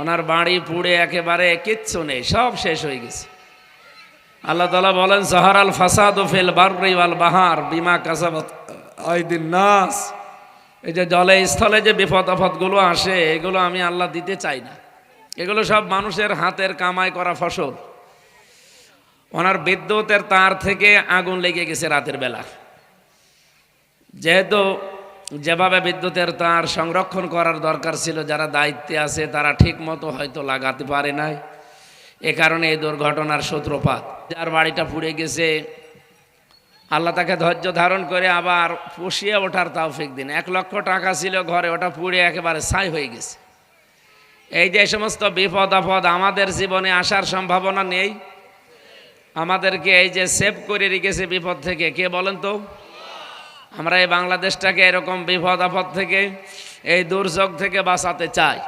ওনার বাড়ি পুড়ে একেবারে কিচ্ছু নেই, সব শেষ হয়ে গেছে। আল্লাহ তালা বলেন, জহরাল ফাসাদ ফেল বার্রি ওয়াল বাহার বিমা কাসাবাত আইদিন নাস। এই যে জলে স্থলে যে বিপদ আপদগুলো আসে, এগুলো আমি আল্লাহ দিতে চাই না। এগুলো সব মানুষের হাতের কামাই করা ফসল। ওনার বিদ্যুতের তার থেকে আগুন লেগে গেছে রাতের বেলা। যেহেতু যেভাবে বিদ্যুতের তার সংরক্ষণ করার দরকার ছিল, যারা দায়িত্বে আছে, তারা ঠিক মতো হয়তো লাগাতে পারে নাই। এ কারণে এই দুর্ঘটনার সূত্রপাত। যার বাড়িটা পুড়ে গেছে, আল্লাহ তাকে ধৈর্য ধারণ করে আবার পুষিয়ে ওঠার তাওফিক দিন। এক লক্ষ টাকা ছিল ঘরে, ওটা পুড়ে একেবারে ছাই হয়ে গেছে। এই যে সমস্ত বিপদ আপদ আমাদের জীবনে আসার সম্ভাবনা নেই। আমাদেরকে এই যে সেভ করে রেখেছে বিপদ থেকে, কে বলেন তো? আমরা এই বাংলাদেশটাকে এরকম বিপদ আপদ থেকে, এই দুর্যোগ থেকে বাঁচাতে চাই।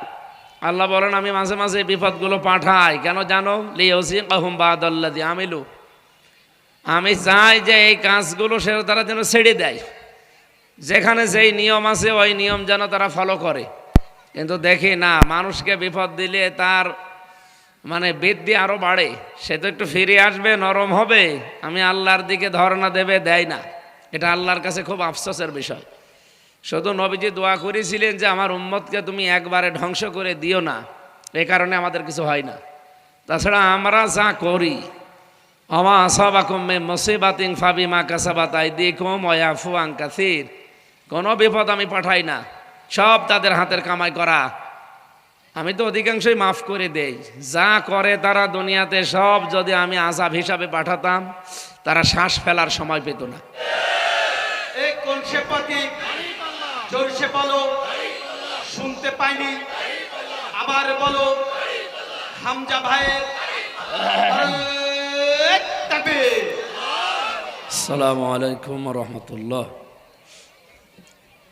আল্লাহ বলেন, আমি মাঝে মাঝে বিপদগুলো পাঠাই। কেন জানো? লিওসি কাহুম বাদাল্লাদি আমিলু। আমি চাই যে এই কাজগুলো সে তারা যেন ছেড়ে দেয়। যেখানে যেই নিয়ম আছে, ওই নিয়ম যেন তারা ফলো করে। কিন্তু দেখি না, মানুষকে বিপদ দিলে তার মানে বৃদ্ধি আরও বাড়ে। সে তো একটু ফিরে আসবে, নরম হবে। আমি আল্লাহর দিকে ধর্ণা দেবে, দেয় না। এটা আল্লাহর কাছে খুব আফসোসের বিষয়। শুধু নবীজি দোয়া করেছিলেন যে, আমার উম্মতকে তুমি একবারে ধ্বংস করে দিও না। এ কারণে আমাদের কিছু হয় না। তাছাড়া আমরা যা করি আমা আসাবাকুম মুসিবাতিং ফাবিমা কাসাবাত আইদিকুম ওয়াফু কাসির। কোনো বিপদ আমি পাঠাই না। সব তাদের হাতের কামাই করা। আমি তো অধিকাংশই মাফ করে দেই। যা করে তারা দুনিয়াতে সব যদি আমি আজাব হিসাবে পাঠাতাম, তারা শ্বাস ফেলার সময় পেত না। সে পাতি জোরসে বলো, শুনতে পাইনি। আবার বলো, হামজা ভাইয়ের আসসালামু আলাইকুম রহমতুল্লাহ।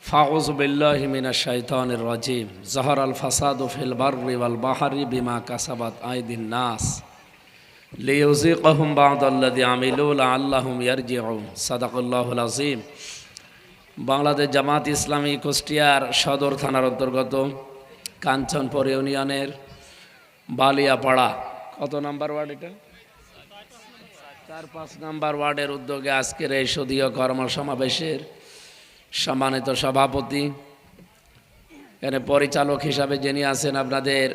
ফাউজ বিল্লাহি মিনাশ শাইতানির রাজিম। জহর আল ফাসাদু ফিল বাররি ওয়াল বাহরি বিমা কাসাবাত আইদিন নাস। লিইউযিকাহুম বা'দাল্লাযী আমিলু লাআল্লাহুম ইয়ারজিউন। সাদাকাল্লাহুল বাংলাদেশ জামাত ইসলামী কুষ্টিয়ার সদর থানার অন্তর্গত কাঞ্চনপুর ইউনিয়নের বালিয়াপাড়া। কত নাম্বার ওয়ার্ড এটা? চার পাঁচ নাম্বার ওয়ার্ডের উদ্যোগে আজকের এই সদীয় কর্মসমাবেশের সম্মানিত সভাপতি, এখানে পরিচালক হিসাবে যিনি আছেন আপনাদের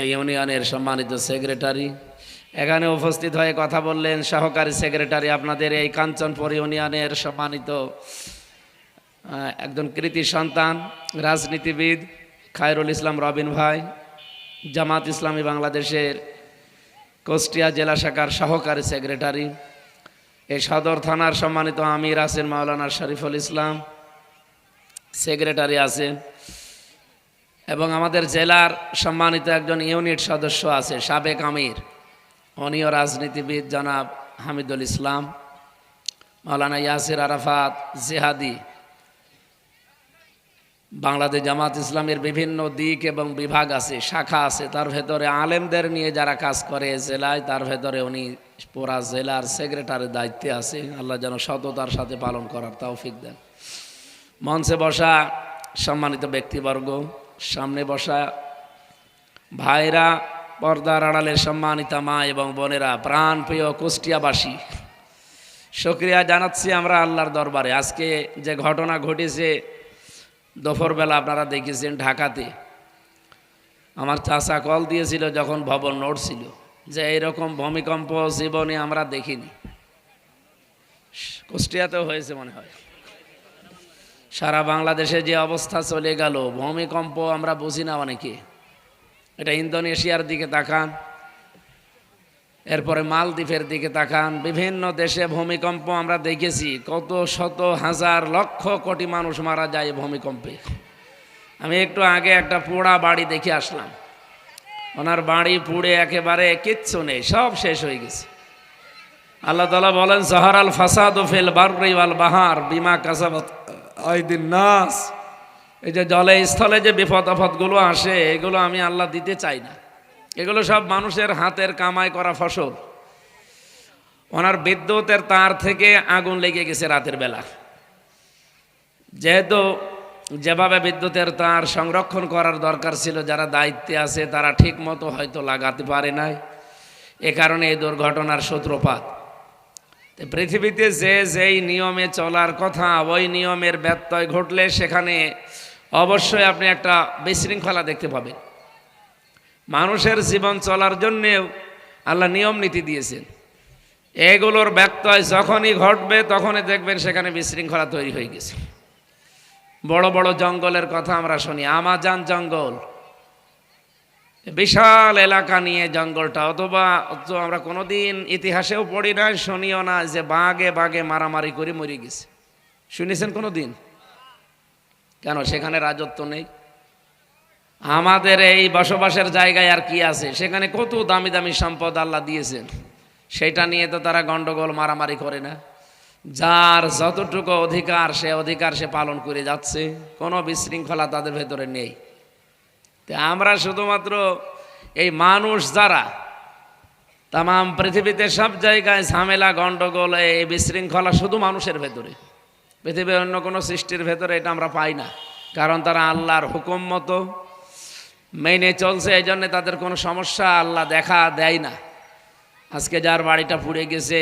এই ইউনিয়নের সম্মানিত সেক্রেটারি এখানে উপস্থিত হয়ে কথা বললেন সহকারী সেক্রেটারি, আপনাদের এই কাঞ্চনপুর ইউনিয়নের সম্মানিত একজন কৃতি সন্তান, রাজনীতিবিদ খায়রুল ইসলাম রবিন ভাই, জামাত ইসলামী বাংলাদেশের কুষ্টিয়া জেলা শাখার সহকারী সেক্রেটারি, এই সদর থানার সম্মানিত আমির আছেন মাওলানা শরীফুল ইসলাম, সেক্রেটারি আছেন এবং আমাদের জেলার সম্মানিত একজন ইউনিট সদস্য আছে সাবেক আমির। অনীয় রাজনীতিবিদ জনাব হামিদুল ইসলাম, মাওলানা ইয়াসির আরাফাত জেহাদি, বাংলাদেশ জামাত ইসলামের বিভিন্ন দিক এবং বিভাগ আছে, শাখা আছে, তার ভেতরে আলেমদের নিয়ে যারা কাজ করে জেলায়, তার ভেতরে উনি পুরা জেলার সেক্রেটারির দায়িত্বে আছে। আল্লাহ যেন সততার সাথে পালন করার তৌফিক দেন। মঞ্চে বসা সম্মানিত ব্যক্তিবর্গ, সামনে বসা ভাইরা পর্দার আড়ালের সম্মানিতা মা এবং বোনেরা, প্রাণ প্রিয় কুষ্টিয়াবাসী সক্রিয়া জানাচ্ছি আমরা আল্লাহর দরবারে। আজকে যে ঘটনা ঘটেছে, দুপুরবেলা আপনারা দেখেছেন ঢাকাতে। আমার চাচা কল দিয়েছিল যখন ভবন নড়ছিল যে এইরকম ভূমিকম্প জীবনে আমরা দেখিনি। কুষ্টিয়াতেও হয়েছে মনে হয়। সারা বাংলাদেশে যে অবস্থা চলে গেল, ভূমিকম্প আমরা বুঝি না অনেকে। এটা ইন্দোনেশিয়ার দিকে তাকান, এরপরে মালদ্বীপের দিকে তাকান, বিভিন্ন দেশে ভূমিকম্প আমরা দেখেছি, কত শত হাজার লক্ষ কোটি মানুষ মারা যায় ভূমিকম্পে। আমি একটু আগে একটা পোড়া বাড়ি দেখে আসলাম। ওনার বাড়ি পুড়ে একেবারে কিচ্ছু নেই, সব শেষ হয়ে গেছে। আল্লাহ তালা বলেন আল ফাসাদ ফেল বার্রি ওয়াল বাহার বিমা কাসাবাত নাস। এই যে জলে স্থলে যে বিপদ আপদগুলো আসে, এগুলো আমি আল্লাহ দিতে চাই না। এগুলো সব মানুষের হাতের কামাই করা ফসল। ওনার বিদ্যুতের তার থেকে আগুন লেগে গেছে রাতের বেলা। যেহেতু যেভাবে বিদ্যুতের তার সংরক্ষণ করার দরকার ছিল, যারা দায়িত্বে আছে, তারা ঠিক মতো হয়তো লাগাতে পারে নাই। এ কারণে এই দুর্ঘটনার সূত্রপাত। পৃথিবীতে যে যেই নিয়মে চলার কথা, ওই নিয়মের ব্যত্যয় ঘটলে সেখানে অবশ্যই আপনি একটা বিশৃঙ্খলা দেখতে পাবেন। মানুষের জীবন চলার জন্যেও আল্লাহ নিয়ম নীতি দিয়েছেন। এগুলোর ব্যত্যয় যখনই ঘটবে, তখনই দেখবেন সেখানে বিশৃঙ্খলা তৈরি হয়ে গেছে। বড় বড় জঙ্গলের কথা আমরা শুনি, আমাজান জঙ্গল। বিশাল এলাকা নিয়ে জঙ্গলটা, অথবা আমরা কোনোদিন ইতিহাসেও পড়ি না শুনিও না যে বাঘে বাঘে মারামারি করে মরে গেছে। শুনেছেন কোনো দিন কেন সেখানে রাজত্ব নেই? আমাদের এই বসবাসের জায়গায় আর কি আছে? সেখানে কত দামি দামি সম্পদ আল্লাহ দিয়েছেন। সেটা নিয়ে তো তারা গন্ডগোল, মারামারি করে না। যার যতটুকু অধিকার, সে অধিকার সে পালন করে যাচ্ছে। কোনো বিশৃঙ্খলা তাদের ভেতরে নেই। তো আমরা শুধুমাত্র এই মানুষ যারা তাম পৃথিবীতে সব জায়গায় ঝামেলা, গন্ডগোল, এই বিশৃঙ্খলা শুধু মানুষের ভেতরে। পৃথিবীর অন্য কোনো সৃষ্টির ভেতরে এটা আমরা পাই না। কারণ তারা আল্লাহর হুকুম মতো মেনে চলছে এই জন্যে তাদের কোনো সমস্যা আল্লাহ দেখা দেয় না। আজকে যার বাড়িটা পুড়ে গেছে,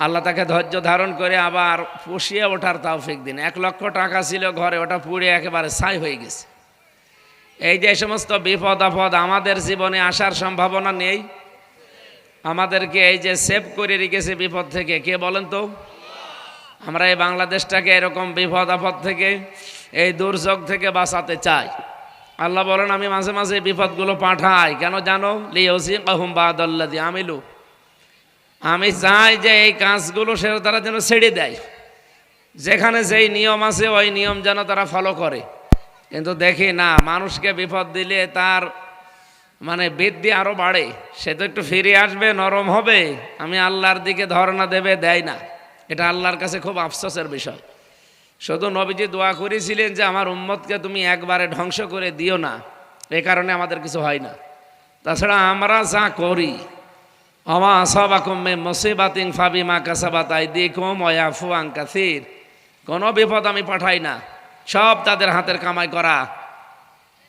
আল্লাহ তাকে ধৈর্য ধারণ করে আবার পুষিয়ে ওঠার তাওফিক দিন। এক লক্ষ টাকা ছিল ঘরে, ওটা পুড়ে একেবারে ছাই হয়ে গেছে। এই যে সমস্ত বিপদ আপদ আমাদের জীবনে আসার সম্ভাবনা নেই। আমাদেরকে এই যে সেভ করে রেখেছে বিপদ থেকে, কে বলেন তো? আমরা এই বাংলাদেশটাকে এরকম বিপদ আপদ থেকে, এই দুর্যোগ থেকে বাঁচাতে চাই। আল্লাহ বলেন, আমি মাঝে মাঝে বিপদগুলো পাঠাই। কেন জানো? লিওসি কাহুম বাদল্লাদি আমিলু। আমি চাই যে এই কাজগুলো সে তারা যেন ছেড়ে দেয়। যেখানে যেই নিয়ম আছে, ওই নিয়ম যেন তারা ফলো করে। কিন্তু দেখি না, মানুষকে বিপদ দিলে তার মানে বৃদ্ধি আরও বাড়ে। সে তো একটু ফিরে আসবে, নরম হবে। আমি আল্লাহর দিকে ধর্ণা দেবে, দেয় না। এটা আল্লাহর কাছে খুব আফসোসের বিষয়। শুধু নবীজি দোয়া করেছিলেন যে, আমার উম্মতকে তুমি একবারে ধ্বংস করে দিও না। এ কারণে আমাদের কিছু হয় না। তাছাড়া আমরা যা করি আমা আসাবাকুমে মুসিবাতিং ফাবিমা কাসাবাত আইদিকুম ওয়াফু আন কাসির। কোনো বিপদ আমি পাঠাই না। সব তাদের হাতের কামাই করা।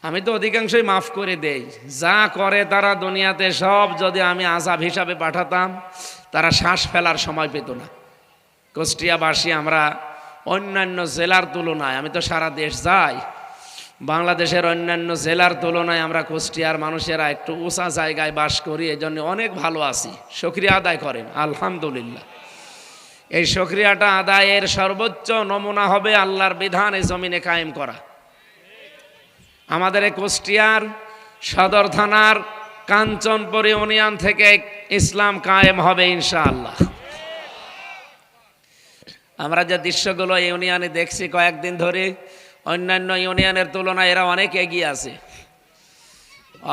আমি তো অধিকাংশই মাফ করে দেই। যা করে তারা দুনিয়াতে সব যদি আমি আজাব হিসাবে পাঠাতাম, তারা শ্বাস ফেলার সময় পেত না। কুষ্টিয়াবাসী, আমরা অন্যান্য জেলার তুলনায়, আমি তো সারা দেশ যাই, বাংলাদেশের অন্যান্য জেলার তুলনায় আমরা কুষ্টিয়ার মানুষেরা একটু উঁচা জায়গায় বাস করি এই জন্য অনেক ভালো আছি। সক্রিয়া আদায় করেন, আলহামদুলিল্লাহ। এই সক্রিয়াটা আদায়ের সর্বোচ্চ নমুনা হবে আল্লাহর বিধান এই জমিনে কায়েম করা। আমাদের এই কুষ্টিয়ার সদর থানার কাঞ্চনপুর ইউনিয়ন থেকে ইসলাম কায়েম হবে ইনশাআল্লাহ। আমরা যে দৃশ্যগুলো ইউনিয়নে দেখছি কয়েকদিন ধরে, অন্যান্য ইউনিয়নের তুলনায় এরা অনেক এগিয়ে আছে।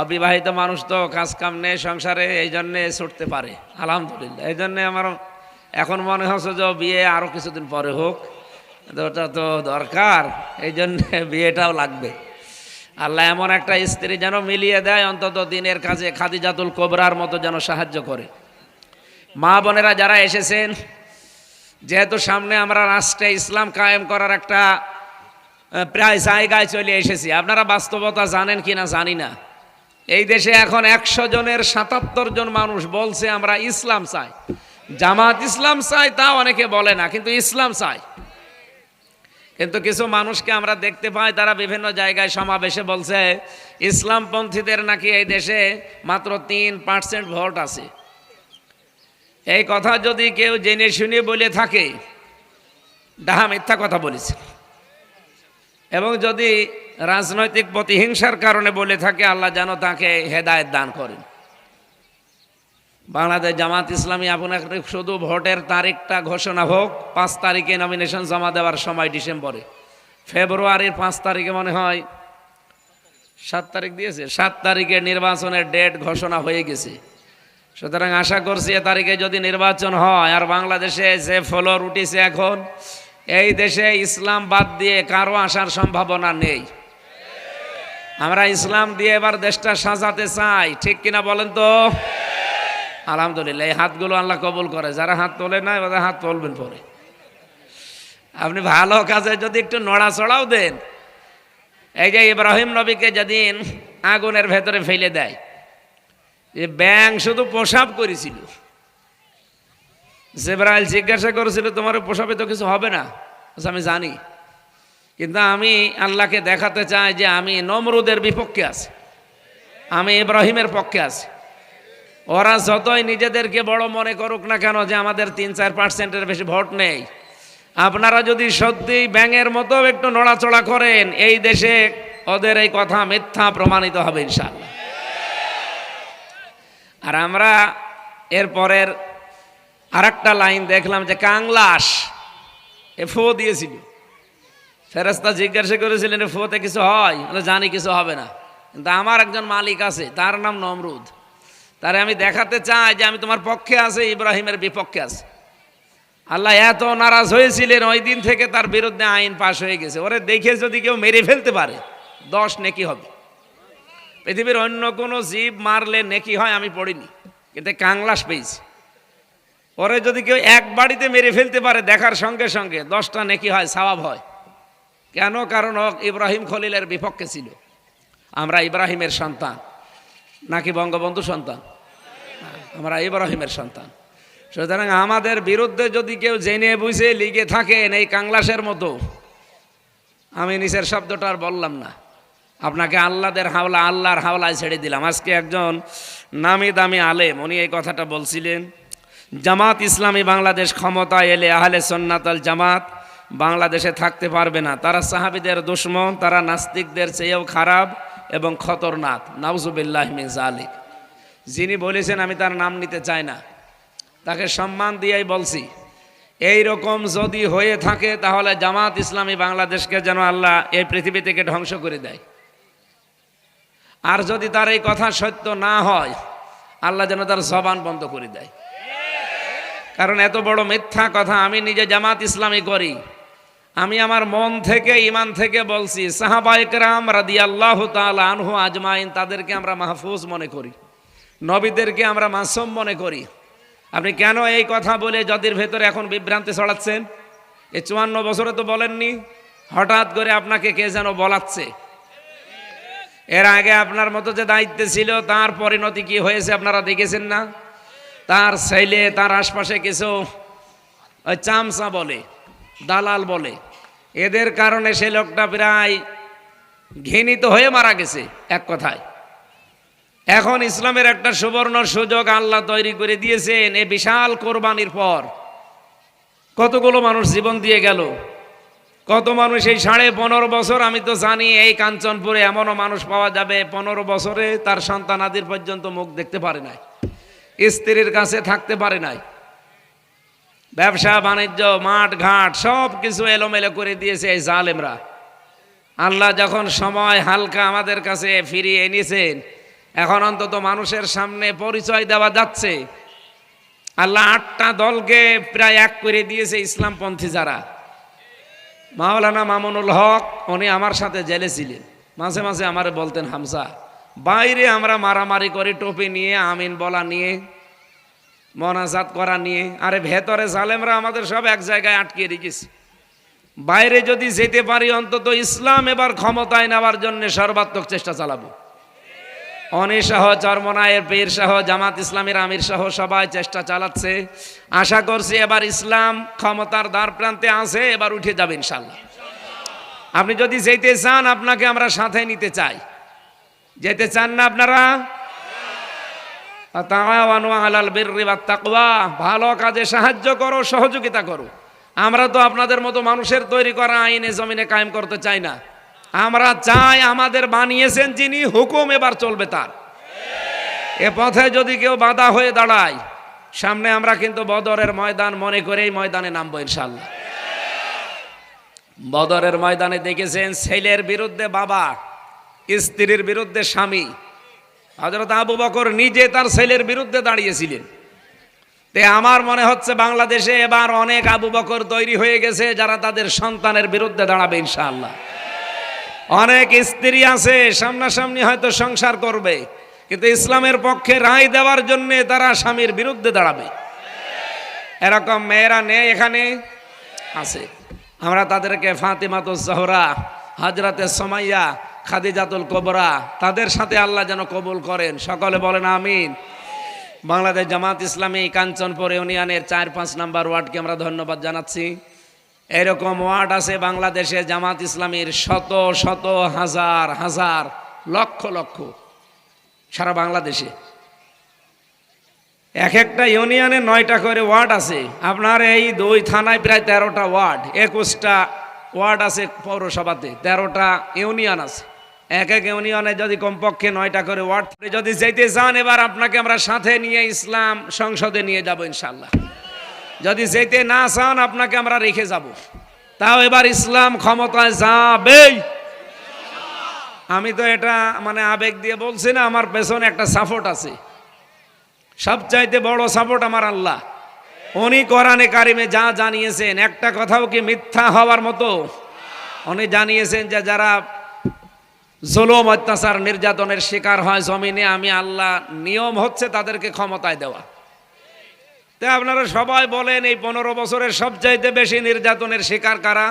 অবিবাহিত মানুষ তো কাজ কাম নেই, সংসারে এই জন্যে ছুটতে পারে, আলহামদুলিল্লাহ। এই জন্যে আমার এখন মনে হচ্ছে যে বিয়ে আরও কিছুদিন পরে হোক ওটা তো দরকার, এই জন্যে বিয়েটাও লাগবে। আল্লাহ এমন একটা স্ত্রী যেন মিলিয়ে দেয়, অন্তত দিনের কাজে খাদিজাতুল কোবরার মতো যেন সাহায্য করে। মা বোনেরা যারা এসেছেন যেহেতু সামনে আমরা রাষ্ট্রে ইসলাম কায়েম করার একটা প্রায় জায়গায় চলে এসেছি। আপনারা বাস্তবতা জানেন কি না জানি না। এই দেশে এখন একশো জনের সাতাত্তর জন মানুষ বলছে আমরা ইসলাম চাই। জামাত ইসলাম চাই তা অনেকে বলে না, কিন্তু ইসলাম চাই কিন্তু কিছু মানুষকে আমরা দেখতে পাই, তারা বিভিন্ন জায়গায় সমাবেশে বলছে, ইসলামপন্থীদের নাকি এই দেশে মাত্র তিন পার্সেন্ট ভোট আছে। এই কথা যদি কেউ জেনে শুনে বলে থাকে, ডাহা মিথ্যা কথা বলেছে। এবং যদি রাজনৈতিক প্রতিহিংসার কারণে বলে থাকে, আল্লাহ যেন তাকে হেদায়ত দান করেন। বাংলাদেশ জামাত ইসলামী আপনার শুধু ভোটের তারিখটা ঘোষণা হোক, পাঁচ তারিখে নমিনেশন জমা দেওয়ার সময় ডিসেম্বরে। ফেব্রুয়ারির পাঁচ তারিখে মনে হয়, সাত তারিখ দিয়েছে, সাত তারিখে নির্বাচনের ডেট ঘোষণা হয়ে গেছে। সুতরাং আশা করছি এ তারিখে যদি নির্বাচন হয়, আর বাংলাদেশে যে ফলর উঠেছে এখন, এই দেশে ইসলাম বাদ দিয়ে কারও আসার সম্ভাবনা নেই। আমরা ইসলাম দিয়ে এবার দেশটা সাজাতে চাই, ঠিক কিনা বলেন তো? আলহামদুলিল্লাহ, এই হাতগুলো আল্লাহ কবুল করে। যারা হাত তোলে না এবার হাত তুলবেন পরে। আপনি ভালো কাজে যদি একটু নড়াচড়াও দেন, এই যে ইব্রাহিম নবীকে যেদিন আগুনের ভেতরে ফেলে দেয় যে ব্যাং শুধু প্রসাব করেছিল। জেব্রাইল জিজ্ঞাসা করেছিল তোমার প্রসাবে তো কিছু হবে না? আমি জানি। কিন্তু আমি আল্লাহকে দেখাতে চাই যে আমি নমরুদের বিপক্ষে আছি। আমি ইব্রাহিমের পক্ষে আছি। ওরা যতই নিজেদেরকে বড় মনে করুক না কেন যে আমাদের তিন চার পার্সেন্টের বেশি ভোট নেই। আপনারা যদি সত্যি ব্যাঙের মতো একটু নড়াচড়া করেন, এই দেশে ওদের এই কথা মিথ্যা প্রমাণিত হবে ইনশাল্লাহ আর আমরা এরপরের আর একটা লাইন দেখলাম যে কাংলাস এ ফো দিয়েছিল। ফেরেস্তা জিজ্ঞাসা করেছিলেন ফোতে কিছু হয়? বলে, জানি কিছু হবে না। কিন্তু আমার একজন মালিক আছে তার নাম নমরুদ। তারে আমি দেখাতে চাই যে আমি তোমার পক্ষে আছে ইব্রাহিমের বিপক্ষে আছে। আল্লাহ এত নারাজ হয়েছিলেন ওই দিন থেকে তার বিরুদ্ধে আইন পাশ হয়ে গেছে। ওরে দেখে যদি কেউ মেরে ফেলতে পারে দশ নেকি হবে। পৃথিবীর অন্য কোনো জীব মারলে নেকি হয় আমি পড়িনি, কিন্তু কাংলাস পেয়েছি। পরে যদি কেউ এক বাড়িতে মেরে ফেলতে পারে দেখার সঙ্গে সঙ্গে, দশটা নেকি হয় সওয়াব হয়। কেন? কারণ ও ইব্রাহিম খলিলের বিপক্ষে ছিল। আমরা ইব্রাহিমের সন্তান, নাকি বঙ্গবন্ধু সন্তান? আমরা ইব্রাহিমের সন্তান। সুতরাং আমাদের বিরুদ্ধে যদি কেউ জেনে বুঝে লিগে থাকেন এই কাংলাসের মতো, আমি নিচের শব্দটা আর বললাম না। আপনাকে আল্লাদের হাওলা, আল্লাহর হাওলায় ছেড়ে দিলাম। আজকে একজন নামি দামি আলেম, উনি এই কথাটা বলছিলেন, জামাত ইসলামী বাংলাদেশ ক্ষমতায় এলে আহলে সন্ন্যাতাল জামাত বাংলাদেশে থাকতে পারবে না। তারা সাহাবিদের দুশ্মন, তারা নাস্তিকদের চেয়েও খারাপ এবং খতরনাক। নাউজুবিল্লাহ মিন জালিক যিনি বলেছেন, আমি তার নাম নিতে চাই না। তাকে সম্মান দিয়েই বলছি। এই রকম যদি হয়ে থাকে, তাহলে জামাত ইসলামী বাংলাদেশকে যেন আল্লাহ এই পৃথিবী থেকে ধ্বংস করে দেয়। আর যদি তার এই কথা সত্য না হয়, আল্লাহ যেন তার জবান বন্ধ করে দেয়। কারণ এত বড় মিথ্যা কথা আমি নিজে জামাত ইসলামী করি। আমি আমার মন থেকে, ইমান থেকে বলছি সাহাবাইকরাম রাদি আল্লাহ আনহু আজমাইন, তাদেরকে আমরা মাহফুজ মনে করি। নবীদেরকে আমরা মাসুম মনে করি। আপনি কেন এই কথা বলে যদির ভেতরে এখন বিভ্রান্তি ছড়াচ্ছেন? এই চুয়ান্ন বছরে তো বলেননি। হঠাৎ করে আপনাকে কে যেন বলাচ্ছে? এর আগে আপনার মতো যে দায়িত্বে ছিল, তার পরিণতি কি হয়েছে আপনারা দেখেছেন না? তার ছেলে, তার আশপাশে কিছু, ওই চামচা বলে, দালাল বলে। এদের কারণে সে লোকটা প্রায় ঘৃণিত হয়ে মারা গেছে, এক কথায়। এখন ইসলামের একটা সুবর্ণ সুযোগ আল্লাহ তৈরি করে দিয়েছেন, এ বিশাল কোরবানির পর। কতগুলো মানুষ জীবন দিয়ে গেল কত মানুষ এই সাড়ে পনেরো বছর, আমি তো জানি এই কাঞ্চনপুরে এমনও মানুষ পাওয়া যাবে, পনেরো বছরে তার সন্তানাদির পর্যন্ত মুখ দেখতে পারে নাই, স্ত্রীর কাছে থাকতে পারে নাই। ব্যবসা, বাণিজ্য, মাঠ, ঘাট, সব কিছু এলোমেলো করে দিয়েছে এই জালেমরা। আল্লাহ যখন সময় হালকা আমাদের কাছে ফিরিয়ে এনেছেন, এখন অন্তত মানুষের সামনে পরিচয় দেওয়া যাচ্ছে। আল্লাহ আটটা দলকে প্রায় এক করে দিয়েছে ইসলামপন্থী যারা। মাওলানা মামুনুল হক, উনি আমার সাথে জেলে ছিলেন। মাঝে মাঝে আমারে বলতেন হামসা বাইরে আমরা মারামারি করি, টোপি নিয়ে, আমিন বলা নিয়ে, মনাজাত করা নিয়ে, আরে ভেতরে জালেমরা আমাদের সব এক জায়গায় আটকে রেখেছে। বাইরে যদি যেতে পারি, অন্তত ইসলাম এবার ক্ষমতায় নেওয়ার জন্য সর্বাত্মক চেষ্টা চালাবো। অনি সহ পীর সহ জামাত ইসলামের আমির সহ সবাই চেষ্টা চালাচ্ছে। আশা করছি এবার ইসলাম ক্ষমতার দ্বার প্রান্তে আছে, এবার উঠে যাবে ইনশাল্লাহ আপনি যদি যেতে চান, আপনাকে আমরা সাথে নিতে চাই। যেতে চান না আপনারা? ভালো কাজে সাহায্য করো, সহযোগিতা করো। আমরা তো আপনাদের মতো মানুষের তৈরি করা আইনে জমিনে কায়েম করতে চাই না। আমরা চাই আমাদের বানিয়েছেন যিনি, হুকুম এবার চলবে তার। এ পথে যদি কেউ বাধা হয়ে দাঁড়ায়, সামনে আমরা কিন্তু বদরের ময়দান, মনে করেই ময়দানে নামবো ইনশাল্লাহ। বদরের ময়দানে দেখেছেন ছেলের বিরুদ্ধে বাবা, স্ত্রীর বিরুদ্ধে স্বামী। হজরত আবু বকর নিজে তার ছেলের বিরুদ্ধে দাঁড়িয়েছিলেন। তে আমার মনে হচ্ছে বাংলাদেশে এবার অনেক আবু বকর তৈরি হয়ে গেছে, যারা তাদের সন্তানের বিরুদ্ধে দাঁড়াবে ইনশাআল্লাহ। অনেক স্ত্রী আছে, সামনাসামনি হয়তো সংসার করবে, কিন্তু ইসলামের পক্ষে রায় দেওয়ার জন্য তারা স্বামীর বিরুদ্ধে দাঁড়াবে। এরকম মেয়েরা নেই এখানে? আছে। আমরা তাদেরকে ফাতিমাত জহরা হাজরাতে সমাইয়া, খাদিজাতুল কোবরা, তাদের সাথে আল্লাহ যেন কবুল করেন। সকলে বলেন আমিন। বাংলাদেশ জামাত ইসলামী, কাঞ্চনপুর ইউনিয়নের চার পাঁচ নাম্বার ওয়ার্ডকে আমরা ধন্যবাদ জানাচ্ছি। এরকম ওয়ার্ড আছে বাংলাদেশে জামাত ইসলামীর শত শত হাজার হাজার, লক্ষ লক্ষ সারা বাংলাদেশে। এক একটা ইউনিয়নে নয়টা করে ওয়ার্ড আছে। আপনার এই দুই থানায় প্রায় তেরোটা ওয়ার্ড, একুশটা ওয়ার্ড আছে পৌরসভাতে, তেরোটা ইউনিয়ন আছে। এক এক ইউনিয়নে যদি কমপক্ষে নয়টা করে ওয়ার্ড যদি যেতে চান, এবার আপনাকে আমরা সাথে নিয়ে ইসলাম সংসদে নিয়ে যাব ইনশাল্লাহ যদি যেতে না চান, আপনাকে আমরা রেখে যাব। তাও এবার ইসলাম ক্ষমতায় যাবেই। আমি তো এটা মানে আবেগ দিয়ে বলছি না, আমার পেছনে একটা সাপোর্ট আছে। সবচাইতে বড় সাপোর্ট আমার আল্লাহ। উনি কোরআনে কারিমে যা জানিয়েছেন, একটা কথাও কি মিথ্যা হওয়ার মতো? উনি জানিয়েছেন যে যারা জুলুম, অত্যাচার, নির্যাতনের শিকার হয় জমিনে, আমি আল্লাহ নিয়ম হচ্ছে তাদেরকে ক্ষমতায় দেওয়া। তাই আপনারা সবাই বলেন, এই পনেরো বছরের সবচাইতে বেশি নির্যাতনের শিকার কারা?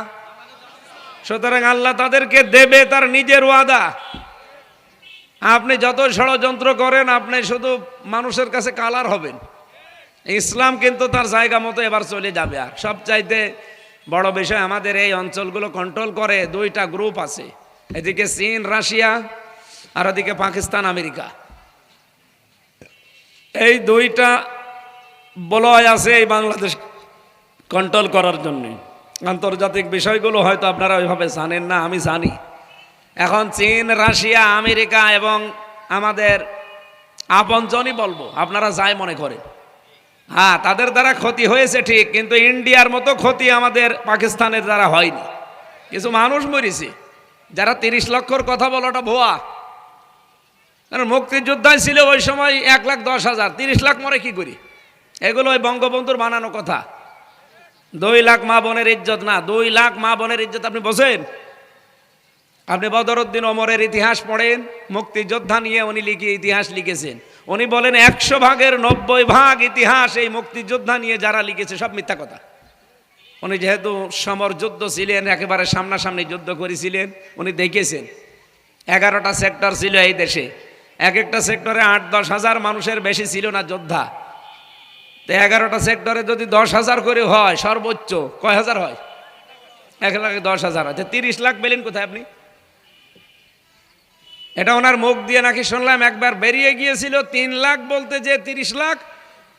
সুতরাং আল্লাহ তাদেরকে দেবে তার নিজের ওয়াদা। আপনি যত ষড়যন্ত্র করেন, আপনি শুধু মানুষের কাছে কালার হবেন। ইসলাম কিন্তু তার জায়গা মতো এবার চলে যাবে। আর সবচাইতে বড় বিষয় আমাদের এই অঞ্চলগুলো কন্ট্রোল করে দুইটা গ্রুপ আছে। এদিকে চীন, রাশিয়া, আর ওদিকে পাকিস্তান, আমেরিকা। এই দুইটা বলয় আছে এই বাংলাদেশ কন্ট্রোল করার জন্যে। আন্তর্জাতিক বিষয়গুলো হয়তো আপনারা ওইভাবে জানেন না, আমি জানি। এখন চীন, রাশিয়া, আমেরিকা এবং আমাদের আপনজনই বলব, আপনারা যাই মনে করেন হ্যাঁ তাদের দ্বারা ক্ষতি হয়েছে ঠিক, কিন্তু ইন্ডিয়ার মতো ক্ষতি আমাদের পাকিস্তানের দ্বারা হয়নি। কিছু মানুষ মরেছে, যারা তিরিশ লক্ষর কথা বলাটা ভুয়া। কারণ মুক্তিযোদ্ধায় ছিল ওই সময় এক লাখ দশ হাজার, তিরিশ লাখ মরে কি করি? এগুলো ওই বঙ্গবন্ধুর বানানো কথা। দুই লাখ মা বোনের ইজ্জত না, দুই লাখ মা বোনের ইজ্জত আপনি বোঝেন? আপনি বদরুদ্দিন ওমরের ইতিহাস পড়েন, মুক্তিযোদ্ধা নিয়ে উনি লিখে ইতিহাস লিখেছেন। উনি বলেন, একশো ভাগের নব্বই ভাগ ইতিহাস এই মুক্তিযোদ্ধা নিয়ে যারা লিখেছে সব মিথ্যা কথা। উনি যেহেতু সমর যুদ্ধ ছিলেন, একেবারে সামনাসামনি যুদ্ধ করেছিলেন, উনি দেখেছেন। এগারোটা সেক্টর ছিল এই দেশে। এক একটা সেক্টরে আট দশ হাজার মানুষের বেশি ছিল না যোদ্ধা। তো এগারোটা সেক্টরে যদি দশ হাজার করে হয়, সর্বোচ্চ, কয় হাজার হয়? এক লাখ দশ হাজার হয়। তিরিশ লাখ পেলেন কোথায় আপনি? এটা ওনার মুখ দিয়ে নাকি শুনলাম, একবার বেরিয়ে গিয়েছিল, তিন লাখ বলতে যে তিরিশ লাখ,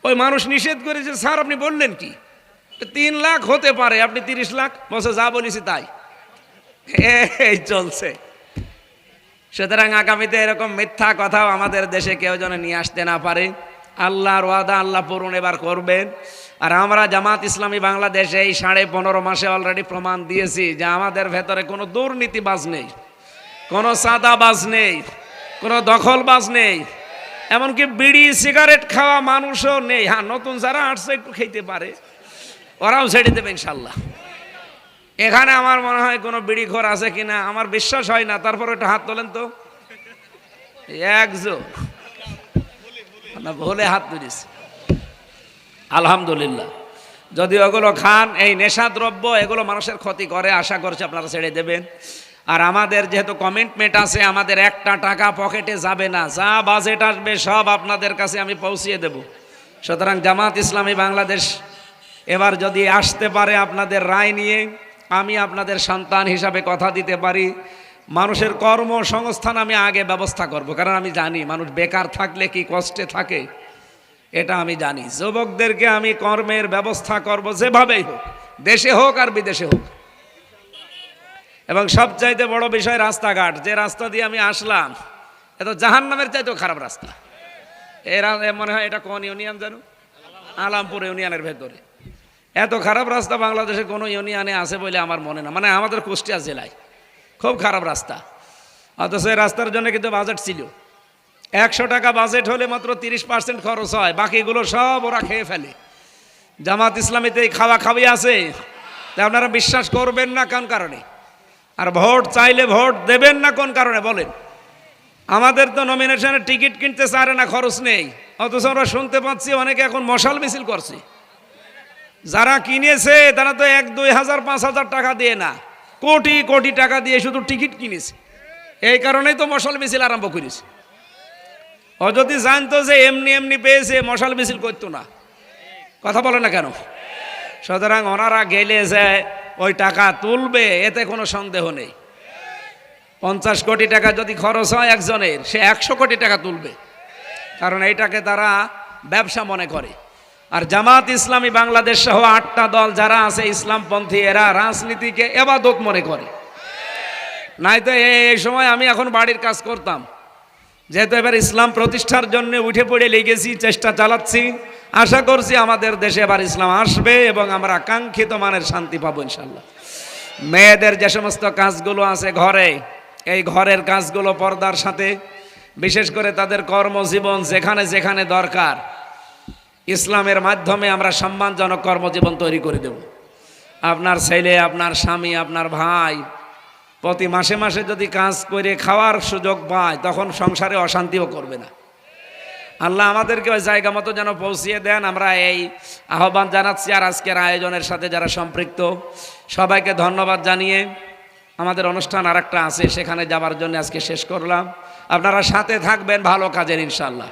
ওই মানুষ নিষেধ করেছে, স্যার, আপনি বললেন কি? তিন লাখ হতে পারে, আপনি তিরিশ লাখ বসে যা বলেছি তাই। এই চলছে। সুতরাং আগামীতে এরকম মিথ্যা কথাও আমাদের দেশে কেউ যেন নিয়ে আসতে না পারে। আল্লাহর ওয়াদা আল্লাহ পূরণ এবার করবেন। আর আমরা জামাত ইসলামী বাংলাদেশে এই সাড়ে পনেরো মাসে অলরেডি প্রমাণ দিয়েছি যে আমাদের ভেতরে কোনো দুর্নীতিবাজ নেই, কোনো সাদা সাদাবাজ নেই, কোনো দখলবাজ নেই, এমনকি বিড়ি, সিগারেট খাওয়া মানুষও নেই। হ্যাঁ নতুন যারা আসছে একটু খেতে পারে, ওরাও ছেড়ে দেবে ইনশাল্লাহ এখানে আমার মনে হয় কোনো বিড়ি ঘর আছে কিনা, আমার বিশ্বাস হয় না। তারপর একটু হাত তোলেন তো। একজন ভুলে হাত তুলিস আলহামদুলিল্লাহ। যদি ওগুলো খান, এই নেশা দ্রব্য এগুলো মানুষের ক্ষতি করে, আশা করছি আপনারা ছেড়ে দেবেন। আর আমাদের যেহেতু কমিটমেন্ট আছে, আমাদের একটা টাকা পকেটে যাবে না। যা বাজেট আসবে, সব আপনাদের কাছে আমি পৌঁছিয়ে দেব। সুতরাং জামাত ইসলামী বাংলাদেশ, এবার যদি আসতে পারে আপনাদের রায় নিয়ে, আমি আপনাদের সন্তান হিসাবে কথা দিতে পারি। মানুষের কর্মসংস্থান আমি আগে ব্যবস্থা করব, কারণ আমি জানি মানুষ বেকার থাকলে কি কষ্টে থাকে, এটা আমি জানি। যুবকদেরকে আমি কর্মের ব্যবস্থা করব যেভাবেই হোক, দেশে হোক আর বিদেশে হোক। এবং সবচাইতে বড় বিষয় রাস্তাঘাট, যে রাস্তা দিয়ে আমি আসলাম এত জাহান নামের চাইতেও খারাপ রাস্তা। এরা মনে হয় এটা কোন ইউনিয়ন জানো? আলামপুর ইউনিয়নের ভেতরে। এত খারাপ রাস্তা বাংলাদেশে কোনো ইউনিয়নে আছে বলে আমার মনে না মানে আমাদের কুষ্টিয়া জেলায়। খুব খারাপ রাস্তা। অথচ রাস্তার জন্য কিন্তু বাজেট ছিল। একশো টাকা বাজেট হলে মাত্র তিরিশ পার্সেন্ট খরচ হয়। বাকিগুলো সব ওরা খেয়ে ফেলে। জামাত ইসলামীতে এই খাওয়া খাওয়াই আছে? তা আপনারা বিশ্বাস করবেন না কোন কারণে? আর ভোট চাইলে ভোট দেবেন না কোন কারণে? বলেন। আমাদের তো নমিনেশনের টিকিট কিনতে চারে না, খরচ নেই। অথচ আমরা শুনতে পাচ্ছি অনেকে এখন মশাল মিছিল করছে। যারা কিনেছে তারা তো এক দুই হাজার, পাঁচ হাজার টাকা দিয়ে না। কোটি কোটি টাকা দিয়ে শুধু টিকিট কিনেছে। এই কারণেই তো মশাল মিছিল আরম্ভ করেছে। ও যদি জানতো যে এমনি এমনি পেয়েছে, মশাল মিছিল করতো না। কথা বলে না কেন? সুতরাং ওনারা গেলে যে ওই টাকা তুলবে, এতে কোনো সন্দেহ নেই। পঞ্চাশ কোটি টাকা যদি খরচ হয় একজনের, সে একশো কোটি টাকা তুলবে। কারণ এইটাকে তারা ব্যবসা মনে করে। আর জামাত ইসলামী বাংলাদেশ সহ আটটা দল যারা আছে ইসলামপন্থী, এরা রাজনীতিকে এবাদত মনে করে। নাই তো এই সময় আমি এখন বাড়ির কাজ করতাম। যেহেতু এবার ইসলাম প্রতিষ্ঠার জন্য উঠে পড়ে লেগেছি, চেষ্টা চালাচ্ছি। আশা করছি আমাদের দেশে এবার ইসলাম আসবে এবং আমরা কাঙ্ক্ষিত মানের শান্তি পাবো ইনশাল্লাহ মেয়েদের যে সমস্ত কাজগুলো আছে ঘরে, এই ঘরের কাজগুলো পর্দার সাথে, বিশেষ করে তাদের কর্মজীবন যেখানে যেখানে দরকার। ইসলামের মাধ্যমে আমরা সম্মানজনক কর্মজীবন তৈরি করে দেব। আপনার ছেলে, আপনার স্বামী, আপনার ভাই প্রতি মাসে মাসে যদি কাজ করে খাওয়ার সুযোগ পায়, তখন সংসারে অশান্তিও করবে না। আল্লাহ আমাদেরকে ওই জায়গা মতো যেন পৌঁছিয়ে দেন। আমরা এই আহ্বান জানাচ্ছি আর আজকের আয়োজনের সাথে যারা সম্পৃক্ত, সবাইকে ধন্যবাদ জানিয়ে আমাদের অনুষ্ঠান আর একটা আছে, সেখানে যাবার জন্য আজকে শেষ করলাম। আপনারা সাথে থাকবেন ভালো কাজের ইনশাল্লাহ